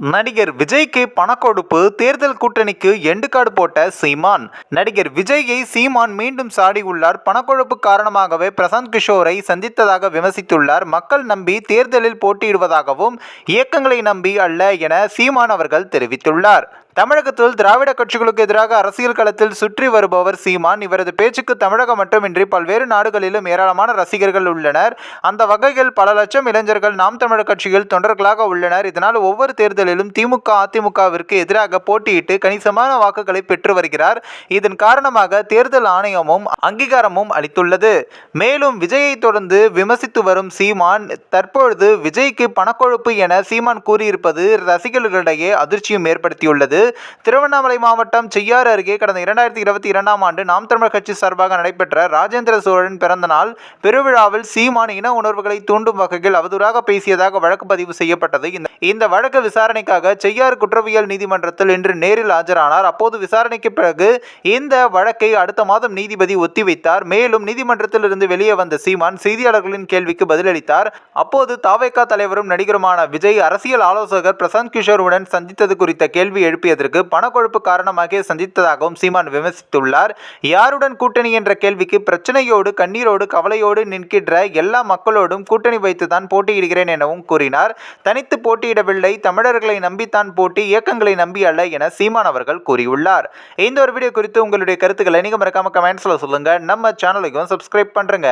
நடிகர் விஜய்க்கு பணக்கொடுப்பு தேர்தல் கூட்டணிக்கு எண்டுக்காடு போட்ட சீமான். நடிகர் விஜயை சீமான் மீண்டும் சாடியுள்ளார் பணக்கொழுப்பு காரணமாகவே பிரசாந்த் கிஷோரை சந்தித்ததாக விமர்சித்துள்ளார். மக்கள் நம்பி தேர்தலில் போட்டியிடுவதாகவும் இயக்கங்களை நம்பி அல்ல என சீமான் அவர்கள் தெரிவித்துள்ளார். தமிழகத்தில் திராவிட கட்சிகளுக்கு எதிராக அரசியல் களத்தில் சுற்றி வருபவர் சீமான். இவரது பேச்சுக்கு தமிழகம் மட்டுமின்றி பல்வேறு நாடுகளிலும் ஏராளமான ரசிகர்கள் உள்ளனர். அந்த வகையில் பல லட்சம் இளைஞர்கள் நாம் தமிழர் கட்சியில் தொண்டர்களாக உள்ளனர். இதனால் ஒவ்வொரு தேர்தலிலும் திமுக அதிமுகவிற்கு எதிராக போட்டியிட்டு கணிசமான வாக்குகளை பெற்று வருகிறார். இதன் காரணமாக தேர்தல் ஆணையமும் அங்கீகாரமும் அளித்துள்ளது. மேலும் விஜயை தொடர்ந்து விமர்சித்து வரும் சீமான் தற்பொழுது விஜய்க்கு பணக்கொழுப்பு என சீமான் கூறியிருப்பது ரசிகர்களிடையே அதிர்ச்சியும் ஏற்படுத்தியுள்ளது. திருவண்ணாமலை மாவட்டம் செய்யாறு அருகே கடந்த இரண்டாயிரத்தி இருபத்தி இரண்டாம் ஆண்டு நாம் தமிழர் கட்சி சார்பாக நடைபெற்ற ராஜேந்திர சோழன் பிறந்த நாள் பெருவிழாவில் சீமான் இன உணர்வுகளை தூண்டும் வகையில் அவதூறாக பேசியதாக வழக்கு பதிவு செய்யப்பட்டது. இந்த இந்த வழக்கு விசாரணைக்காக செய்யாறு குற்றவியல் நீதிமன்றத்தில் இன்று நேரில் ஆஜரானார். அப்போது விசாரணைக்கு பிறகு இந்த வழக்கை அடுத்த மாதம் நீதிபதி ஒத்திவைத்தார். மேலும் நீதிமன்றத்தில் இருந்து வெளியே வந்த சீமான் செய்தியாளர்களின் கேள்விக்கு பதிலளித்தார். அப்போது தாவேகா தலைவரும் நடிகருமான விஜய் அரசியல் ஆலோசகர் பிரசாந்த் கிஷோருடன் சந்தித்தது குறித்த கேள்வி எழுப்பியதற்கு பணக்கொழுப்பு காரணமாக சந்தித்ததாகவும் சீமான் விமர்சித்துள்ளார். யாருடன் கூட்டணி என்ற கேள்விக்கு பிரச்சனையோடு கண்ணீரோடு கவலையோடு நிற்கின்ற எல்லா மக்களோடும் கூட்டணி வைத்துதான் போட்டியிடுகிறேன் எனவும் கூறினார். தனித்து போட்டியிடவில்லை தமிழர்களை நம்பித்தான் போட்டி இயக்கங்களை நம்பி அல்ல என சீமான் அவர்கள் கூறியுள்ளார். இந்த ஒரு வீடியோ குறித்து உங்களுடைய கருத்துக்களை நீங்க மறக்காம கமெண்ட்ஸ்ல சொல்லுங்க. நம்ம சேனலுக்கும் சப்ஸ்கிரைப் பண்றேங்க.